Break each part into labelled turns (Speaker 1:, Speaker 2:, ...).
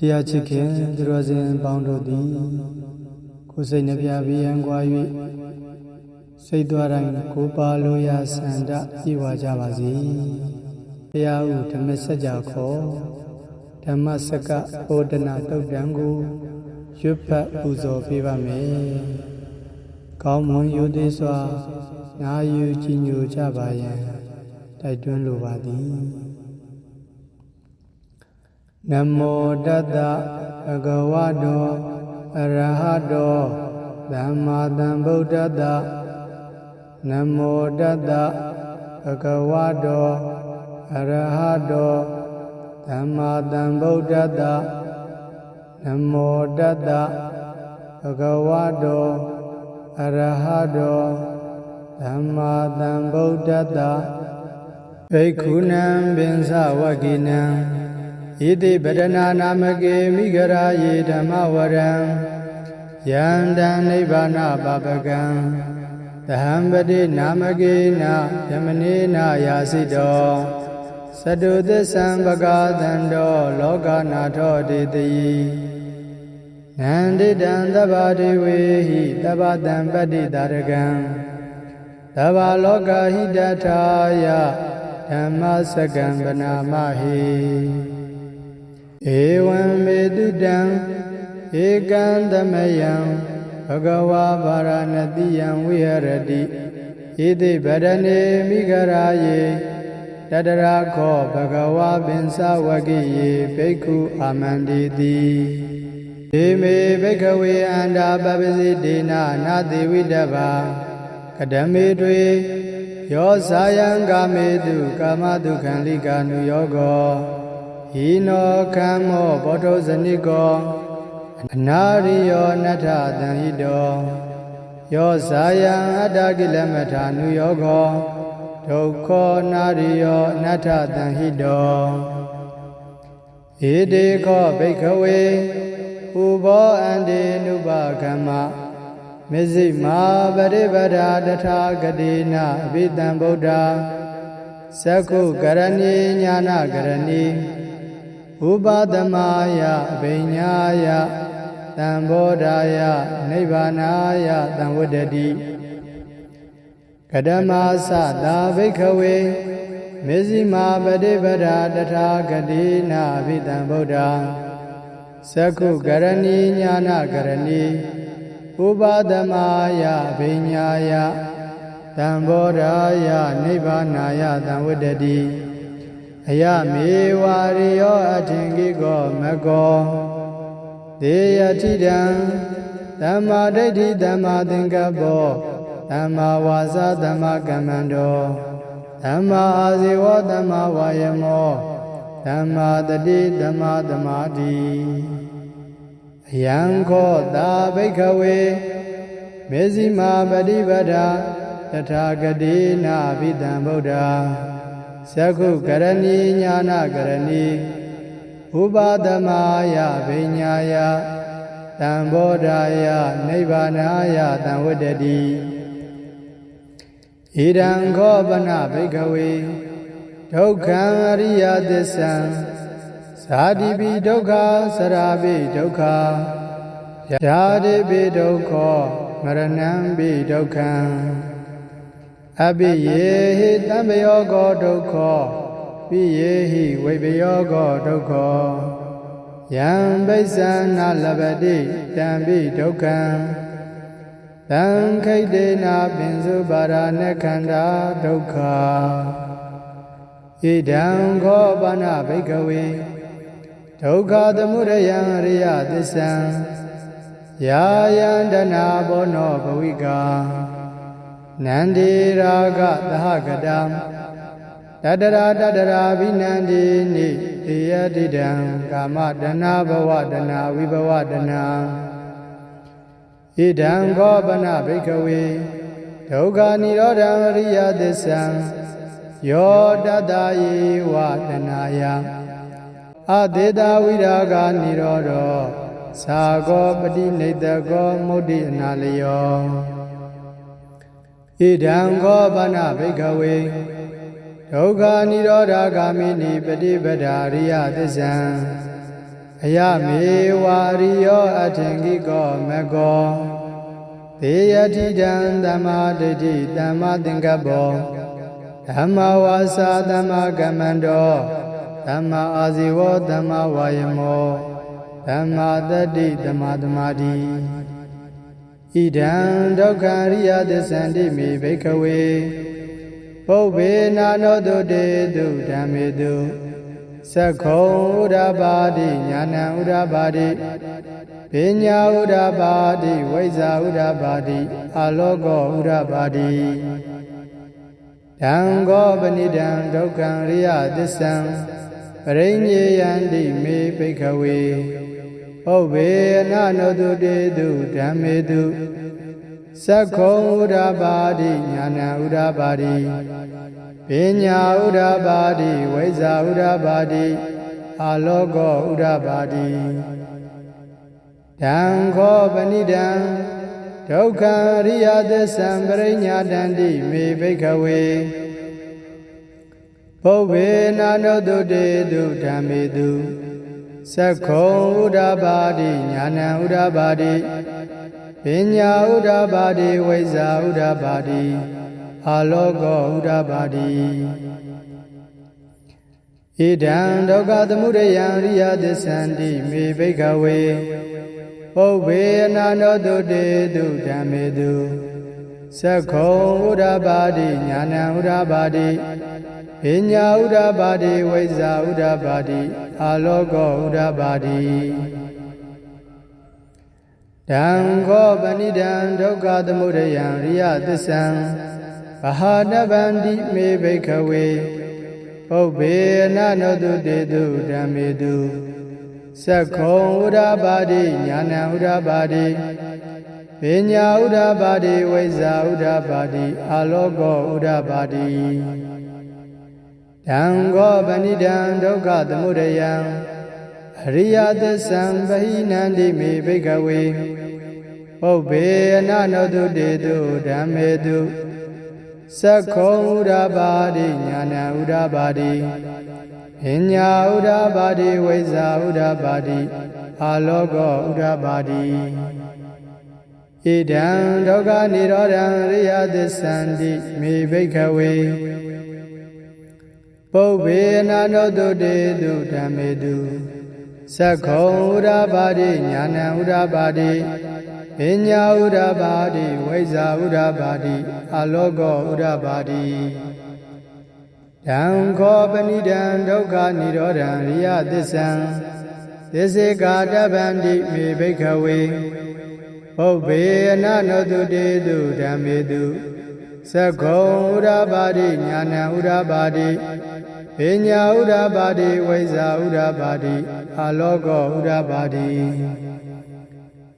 Speaker 1: တရားချစ်ခင်သူတော်စင်ပေါင်းတို့သည်ကိုယ်စိတ်နှပြပြီးရန်ကွာ၍စိတ်သွားတိုင်းကိုပါလိုရာဆန္ဒပြေဝကြပါစေ။တရားဥဓမ္မစကြာခောဓမ္မစကဩဒနာတုတ်တံကိုရွတ်ဖတ်ပူဇော်ပေးပါမယ်။ကောင်းမွန်ရိုသေစွာနာယူကြည်ညိုကြပါယံတိုက်တွန်းလိုပါသည်။ နမောတတ္တဘဂဝတောအရဟတောသမ္မာသမ္ဗုဒ္ဓတ္တနမောတတ္တဘဂဝတောအရဟတောသမ္မာသမ္ဗုဒ္ဓတ္တနမောတတ္တဘဂဝတောအရဟတောသမ္မာသမ္ဗုဒ္ဓတ္တဘိက္ခုနံပင်စဝကိနံ ဣတိပဒနာနာမကေမိဂရာယေဓမ္မဝရံယန္တံနိဗ္ဗာနပပကံသဟံပတိနာမကေနယမနေနာယာစိတောသတုသစ္ဆံပကာသံတောလောကနာထောတေတိနန္တိတံသဗ္ဗဒေဝေဟိသဗ္ဗတံပတ္တိတာရကံသဗ္ဗလောကဟိတထာယဓမ္မစကံဗနာမဟိ ဧဝံမေတုတံဧကံသမယံဘဂဝါဗာရဏတိယံဝိဟရတိဣတိဗရဏေမိဂရာယေတတရာခောဘဂဝါပင်စဝကိယေဘိက္ခုအာမန္တိတိဒေမေဘိက္ခဝေအန္တာပပစီဒေနနာတိဝိတဗာကတမေတွေယောဇာယံကာမေတုကာမတုခံလိကာနုယောဂော ဟိနောကမ္မောဘောဓဇနိကောအနာရိယောနထတံဟိတောယောဇာယံအတ္တကိလမထာနုယောခောဒုက္ခောနာရိယောအနတ္ထတံဟိတောဣတိခောဘိက္ခဝေဥဘောအန္တေနုပကမ္မမေဇိမာပရိပဒာတထာဂတိနာအဘိတံဗုဒ္ဓသက္ခုကရဏီညာနာကရဏီ ဥပသမယအဘိညာယတံဘောဓာယနိဗ္ဗာနာယတံဝတ္တတိကဓမ္မာသသာဘိက္ခဝေမေဇိမာပฏิပဒာတထာဂတိနာဘိတံဗုဒ္ဓသက္ခုကရဏီညာနာကရဏီဥပသမယအဘိညာယတံဘောဓာယနိဗ္ဗာနာယတံဝတ္တတိ အယမေဝါရိယောအထင်ကိကောမကောဒေယတိတံသမ္မာဒိဋ္ဌိသမ္မာသင်္ကပ္ပောသမ္မာဝါစာသမ္မာကမ္မန္တောသမ္မာအာဇေဝသမ္မာဝါယမောသမ္မာတတိသမ္မာသမာဓိအယံခောတာဘိက္ခဝေမေဇိမာပฏิပဒာတထာဂတိနာဘိတံဗုဒ္ဓ သက္ခုကရဏီညာနာကရဏီဥပါဒမယဗိညာယတံဘောဓာယနိဗ္ဗာနာယတံဝတ္တတိဣဒံခောပနဘိကဝေဒုက္ခံအရိယသစ္ဆံဇာတိပိဒုက္ခစရာပိဒုက္ခယာတိပိဒုက္ခမရဏံပိဒုက္ခံ အပိယေဟိတံပယောကောဒုက္ခပိယေဟိဝိပယောကောဒုက္ခယံဘိသနာလပတိတံပိဒုက္ခံတံခိတ်တေနာပင်စုပါရณะခန္ဓာဒုက္ခဣဒံခောပါဏဘိကဝေဒုက္ခသမုဒယံအရိယသစ္ဆံယာယံတနာဘောနောဘဝိကာ နန္ဒီရာဂသဟကတံတတရာတတရာဘိနန္ဒီနိတေယတိတံကာမတဏဘဝတဏဝိဘဝတဏဣဒံခောပနဘိကဝေဒုက္ခនិရောဓံအရိယသစ္ဆံယောတတယေဝတနာယအသေတာဝိရာဂនិရောဓောသာကောပတိနေတကောမုဒ္ဒိအနာလယော ဣဒံခောပနဘိကဝေဒုက္ခនិရောဓဂာမိနိပฏิပဒာရိယသစ္ဆံအအယမေဝါရိယောအထင်ကိကောမကောသေယတိတံသမ္မာဒိဋ္ဌိသမ္မာသင်္ကပ္ပောဓမ္မဝါစာသမ္မာကမ္မန္တောသမ္မာအာဇီဝသမ္မာဝါယမောသမ္မာတတ္တိသမ္မာသမာဓိ ဣဒံဒုက္ခရိယသစ္ဆန္တိမိဘိကဝေပုဗ္ဗေနာနောတုတေတုဓမ္မေတုသက္ခုံဥဒ္ဓပါတိညာဏံဥဒ္ဓပါတိပညာဥဒ္ဓပါတိဝိဇ္ဇာဥဒ္ဓပါတိအာလောကောဥဒ္ဓပါတိတံဃောပဏိတံဒုက္ခံရိယသစ္ဆံပရိညေယန္တိမေပိခဝေ ပုဗ္ဗေအနနောတုတေတုဓမ္မေတုသက္ခုံဥဒ္ဓပါတိညာဏံဥဒ္ဓပါတိပညာဥဒ္ဓပါတိဝိဇ္ဇာဥဒ္ဓပါတိအာလောကောဥဒ္ဓပါတိတံခောပဏိတံဒုက္ခရိယသစ္ဆံပရိညာတန္တိမေဘိခဝေပုဗ္ဗေနာနောတုတေတုဓမ္မေတု သက္ခုံဥဒ္ဓပါတိညာဏံဥဒ္ဓပါတိပညာဥဒ္ဓပါတိဝိဇ္ဇာဥဒ္ဓပါတိအာလောကောဥဒ္ဓပါတိဣဒံဒုက္ခသမုဒယံရိယသစ္ဆန္တိမေဘိခဝေပုဗ္ဗေအနာနောတုတေတုဓမ္မေတုသက္ခုံဥဒ္ဓပါတိညာဏံဥဒ္ဓပါတိ ပညာဥဒ္ဓပါတိဝိဇ္ဇာဥဒ္ဓပါတိအာလောကောဥဒ္ဓပါတိတံခောပဏိတံဒုက္ခသမုဒယံရိယသစ္ဆံဗဟာတဗန္တိမေဘိခဝေပုဗ္ဗေအနနောတုတေတုဓမ္မေတုသက္ခုံဥဒ္ဓပါတိညာဏံဥဒ္ဓပါတိပညာဥဒ္ဓပါတိဝိဇ္ဇာဥဒ္ဓပါတိအာလောကောဥဒ္ဓပါတိ တံဃောပဏိတံဒုက္ခသမုဒယံအရိယသစ္ဆံပဟိနန္တိမေဘိကဝေပုဗ္ဗေအနနောတုတေတုဓမ္မေတုသက္ခုံဥဒ္ဓပါတိညာဏဥဒ္ဓပါတိပညာဥဒ္ဓပါတိဝိဇ္ဇာဥဒ္ဓပါတိအာလောကောဥဒ္ဓပါတိဣဒံဒုက္ခនិရောဓံရိယသစ္ဆန္တိမေဘိခဝေ ပုဗ္ဗေနာနောတုတေတုဓမ္မေတုသက္ခုံဥဒ္ဓပါတိညာဏဥဒ္ဓပါတိပညာဥဒ္ဓပါတိဝိဇ္ဇာဥဒ္ဓပါတိအာလောကောဥဒ္ဓပါတိတံခောပဏိတံဒုက္ခនិရောဓံရိယသစ္ဆံသစ္စေကာတဗန္တိမေဘိခဝေပုဗ္ဗေအနနောတုတေတုဓမ္မေတုသက္ခုံဥဒ္ဓပါတိညာဏဥဒ္ဓပါတိ ပညာဥဒ္ဓပါတိဝိဇ္ဇာဥဒ္ဓပါတိအာလောကောဥဒ္ဓပါတိ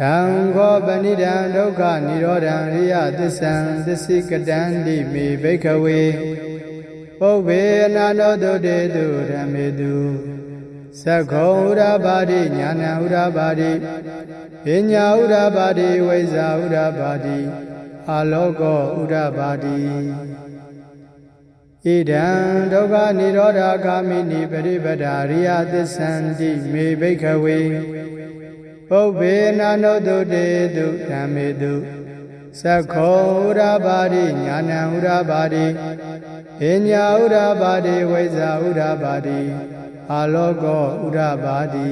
Speaker 1: တံခောပဏိတံဒုက္ခនិရောဓံရိယသစ္ဆံသစ္စိကတံတိမေဘိခဝေပုဗ္ဗေအနာနောတုတေတုဓမ္မေတုသက္ခုံဥဒ္ဓပါတိညာဏဥဒ္ဓပါတိပညာဥဒ္ဓပါတိဝိဇ္ဇာဥဒ္ဓပါတိအာလောကောဥဒ္ဓပါတိ ဣဒံဒုက္ခនិရောဓဂာမိနိပရိပဒာရိယသစ္ဆန္တိမေဘိခဝေပုဗ္ဗေနာနောတုတေတုဓမ္မေတုသက္ခောဥဒ္ဓပါတိညာဏံဥဒ္ဓပါတိပညာဥဒ္ဓပါတိဝိဇ္ဇာဥဒ္ဓပါတိအာလောကောဥဒ္ဓပါတိ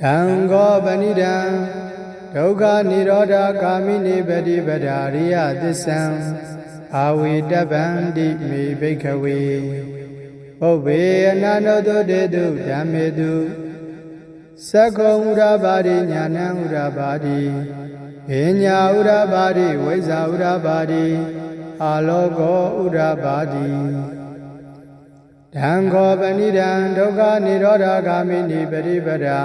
Speaker 1: တံဃောပဏိတံဒုက္ခនិရောဓကာမိနိပတိပဒာရိယသစ္ဆံ အာဝေတပန္တိမေဘိခဝေပုဗ္ဗေအနန္တောတုတေတုဓမ္မေတုသက္ကုံဥဒ္ဓပါတိညာဏံဥဒ္ဓပါတိပညာဥဒ္ဓပါတိဝိဇ္ဇာဥဒ္ဓပါတိအာလောကောဥဒ္ဓပါတိဓံခောပဏိဒံဒုက္ခនិရောဓဂာမိနိပရိပဒာ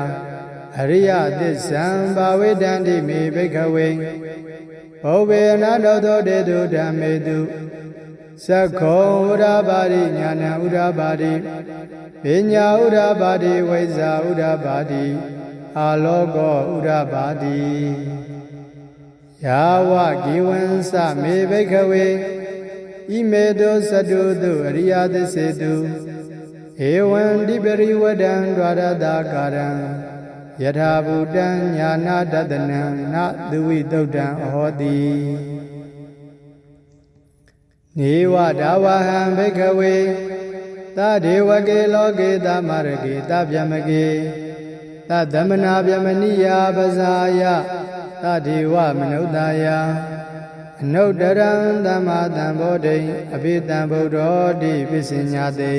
Speaker 1: အရိယသစ္ဆံဘာဝေတန္တိမေဘိခဝေဘုဗ္ဗေအနတောသောတေတုဓမ္မေတုသက္ခောဥဒ္ဓပါတိညာဏဥဒ္ဓပါတိပညာဥဒ္ဓပါတိဝိဇ္ဇာဥဒ္ဓပါတိအာလောကောဥဒ္ဓပါတိယာဝကိဝံစမေဘိခဝေဣမေတောသတုတုအရိယသစ္စေတုဣဧဝံဒီပရိဝဒံဒွါရတာကာရံ ယထာဘူတံညာနာတတနံနသူဝိတုတ်တံအဟောတိနေဝဒါဝဟံဘိကဝေသဒေဝကေလောကေသမရကေသဗျမကေသသမနာဗျမနိယပဇာယသဒေဝမနုဿာယအနုတရံသမ္မာတံဘောဓိအဘိတံဗုဒ္ဓောတိပစ္စညာတိ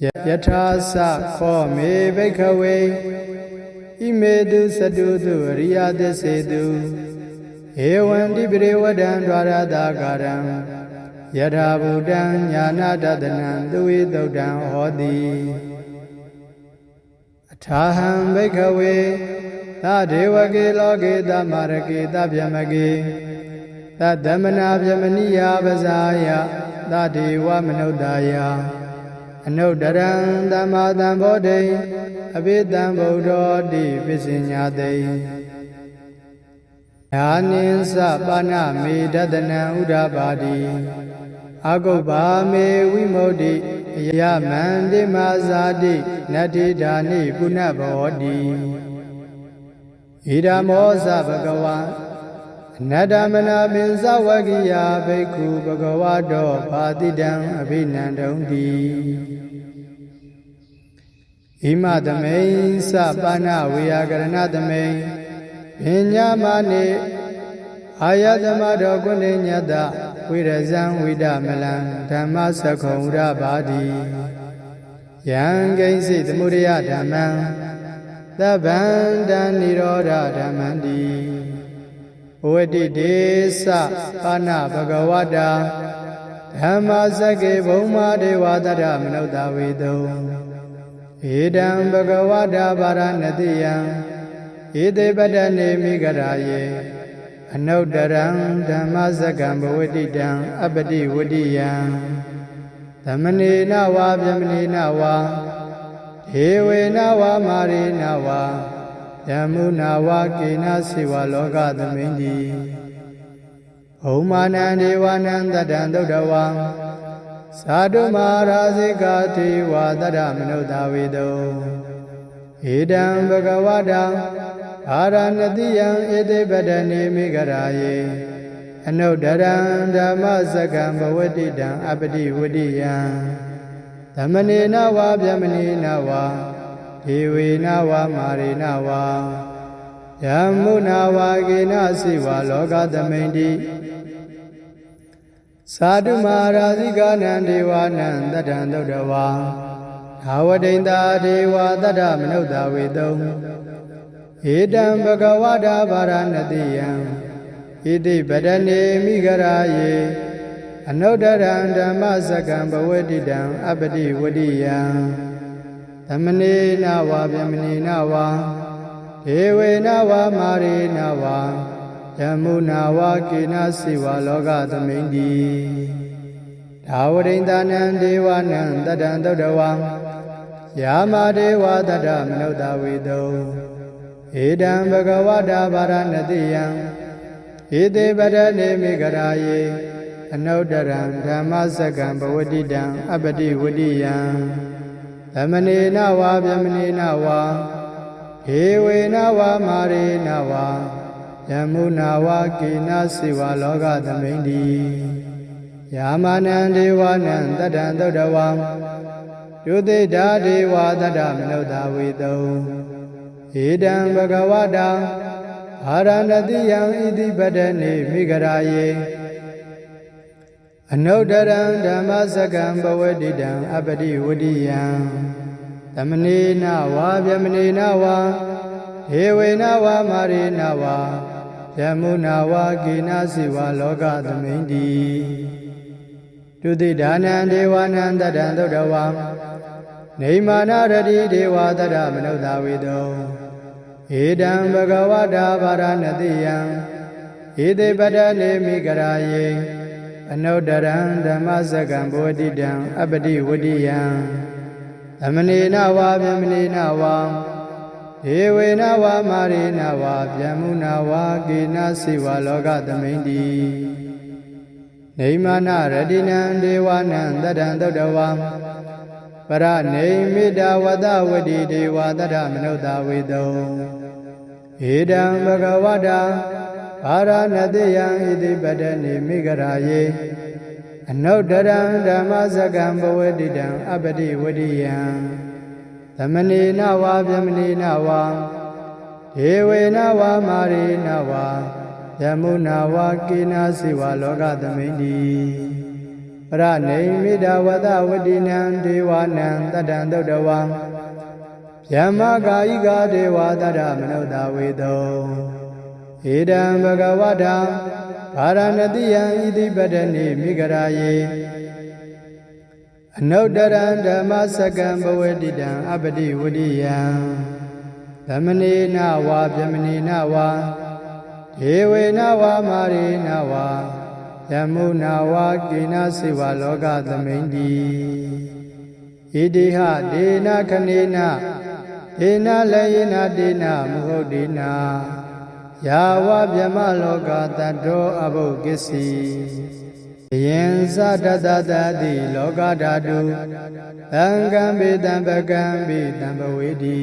Speaker 1: ယထာသခောမေဘိခဝေဣမေတုသတုတုအရိယသစ္စေတုဧဝံတိပရိဝဒံဒွါရတာကာရံယထာဘူတံညာနာတတနံသူဝိတုတ်တံဟောတိအထာဟံဘိခဝေသဒေဝကေလောကေသမရကေသဗျမကေသသမနာဗျမနိယပဇာယသဒေဝမနုဿာယ အနုတ္တရံသမ္မာတံဘောဓိအဘိတံဗုဒ္ဓောတိပစ္စညာတိယာနိသပါဏမေတတနံဥဒ္ဓပါတိအကုပ္ပါမေဝိမု ക്തി ယမန္တိမာဇာတိနတ္တိဓာနိပုဏ္ဏဘောတိဣဒမောသဘဂဝံ အနတ္တမနာပင်သဝကိယဘိက္ခုဘဂဝတောဘာတိတံအဘိနန္တုံတိဣမသမိန်သပါဏဝေယကရဏသမိန်ပညာမနေအာယသမတော်ကုဏိညတဝိရဇံဝိဒမလံဓမ္မစခုံရပါတိယံကိဉ္စိသမုဒယဓမ္မံသဗ္ဗံတံនិရောဓဓမ္မံတိ ဝတိဒေသပါဏဘဂဝတာဓမ္မစကေဘုံမာဒေဝတရမနုဿဝေတုဧတံဘဂဝတာဗာရဏတိယံဧတေပတ္တနေမိဂရာယေအနုတ္တရံဓမ္မစကံဘဝတိတံအပတိဝတိယံသမနေနဝါဗျမနေနဝါဧဝေနဝါမာရိနဝါ ယမုနာဝါကေနစေဝလောကသမိန်တိဘုံမာနံဒေဝနံတတံသုဒ္ဓဝံသာတုမာရာဇိကာတိဝါတရမနုဿဝေတုဧတံဘဂဝတံအာရဏတိယံဧတေပတနေမိဂရာယေအနုတ္တရံဓမ္မစကံဘဝတိတံအပတိဝတိယံသမနေနဝါဗျမနေနဝါ ဒေဝေနဝါမာရေနဝါယမုနာဝါကေနစိဝါလောကသမိန်တိသာဓုမာရာဇိကနံဒေဝနံတတံသုဒ္ဓဝါသာဝတိန်တာဒေဝတတ္တမနုဿဝေတုံဧတံဘဂဝတာဗာရဏတိယံဣတိပဒနေမိဂရာယေအနုတ္တရံဓမ္မစကံဘဝတိတံအပတိဝတိယံ သမနေနဝါဗျမနေနဝါဒေဝေနဝါမာရေနဝါယမုနာဝါကေနစေဝလောကသမိန်တိဒါဝရိန္ဒနံဒေဝနံတတံသုဒ္ဓဝံယာမဒေဝတတမနုဿဝေတုဧတံဘဂဝတာဗာရဏတိယံဧတေပရဏေမိဂရာယေအနုတ္တရံဓမ္မစကံဘဝတိတံအပတိဝတိယံ သမနေနဝါဗျမနေနဝါဧဝေနဝါမာရေနဝါယမုနာဝါကေနစေဝလောကသမိန်တိယာမနံဒေဝနံတတံသုဒ္ဓဝံယုတိတာဒေဝတတ္တမနုဿဝေတုဧတံဘဂဝတာအာရဏတိယံဣတိပတနေမိဂရာယေ အနုတ္တရံဓမ္မစကံဘဝတိတံအပတိဝတိယံသမနေနဝါဗျမနေနဝါဧဝေနဝါမာရေနဝါယမုနာဝါကေနစီဝါလောကသမိန်တိတုတိဒါနံဒေဝနံတတံသုဒ္ဓဝံနေမာနရတိဒေဝတတမနုဿဝေတောဧတံဘဂဝတာဗာရဏတိယံဧတေပတနေမိဂရာယေ အနုတ္တရံဓမ္မစကံဘောတိတံအပတိဝတိယံသမနေနဝါဗျမနေနဝါဧဝေနဝါမာရေနဝါဗျမုနာဝါကေနစေဝလောကသမိန်တိနေမာနရတိနံဒေဝနံတတံသုတ္တဝံပရနေမိတာဝတဝတိဒေဝတထမနုဿဝေတုံဧတံဘဂဝတာ အာရဏတိယံဣတိပတနေမိဂရာယေအနုတ္တရံဓမ္မစကံဘဝတိတံအပတိဝတိယံသမနေနဝါဗျမနေနဝါဒေဝေနဝါမာရေနဝါယမုနာဝါကိနာစီဝါလောကသမိန်တိပရနေမိတာဝတဝတိနံဒေဝနံတတံသုတ်တဝံယမကာယိကာဒေဝတတမနုဿဝေတော ဧတံဘဂဝတံဗာရဏတိယံဣတိပတနေမိဂရာယေအနုတ္တရံဓမ္မစကံဘဝတိတံအပတိဝတိယံသမနေနဝါဗျမနေနဝါဒေဝေနဝါမာရေနဝါယမုနာဝါကိနာစေဝလောကသမိန်တိဣတိဟဒေနခနေနဒေနလေယနာဒေနမဟုတ်ဒေနာ ယာဝဗျမလောကတတောအဘုကိစ္စည်းယင်သတတတတိလောကဓာတုသံဃံဘေတံပကံဘေတံဘဝေတိ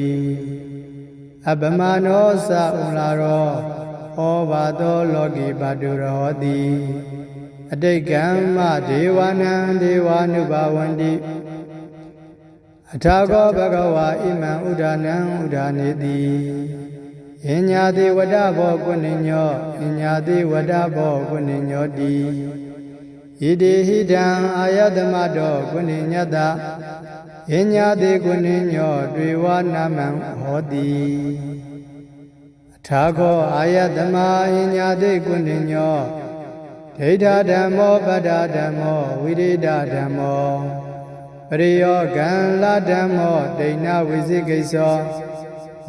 Speaker 1: အပမနောသဥလာရောဩဘာသောလောကိပါတုရောတိအတိတ်ကမ္မဒေဝနံဒေဝ ानु ဘဝန္တိအထာဂောဘဂဝါဣမံဥဒါနံဥဒါနေတိ ယဉ္ညာတိဝဒဘောကုဏညောယဉ္ညာတိဝဒဘောကုဏညောတိဣတိဟိတံအာယတမတောကုဏညတယဉ္ညာတိကုဏညောတွေဝနာမံဟောတိအထာဂောအာယတမယဉ္ညာတိကုဏညောဒိဋ္ဌဓမ္မောပတ္တဓမ္မောဝိရိဒဓမ္မောပရိယောကံလဓမ္မောဒိဏဝိသိကိသော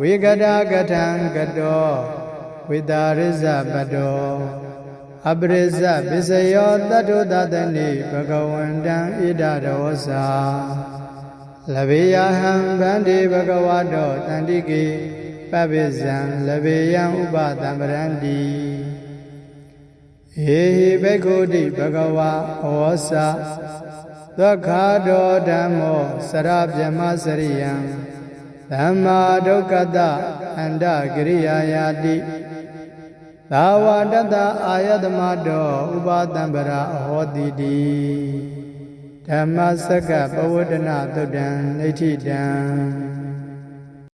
Speaker 1: ဝေကတာကထံကတောဝိတာရိဇပတောအပရိဇပစ္စယောတတ္ထုတတနိဘဂဝန္တံဣဒရောစာလဗေယဟံဗန္တိဘဂဝတောတန္တိကေပပိဇံလဗေယံဥပတံပရန္တိဟေဟိဘိက္ခုတိဘဂဝါဩဝါသသက္ခာတောဓမ္မောစရဗျမစရိယံ သမ္မာဒုက္ခတအန္တကရိယာယာတိသာဝတတအာယတမတောဥပါတံပရာအဟောတိတိဓမ္မစကပဝဒနာသုတ်တံနေဋ္ဌိတံ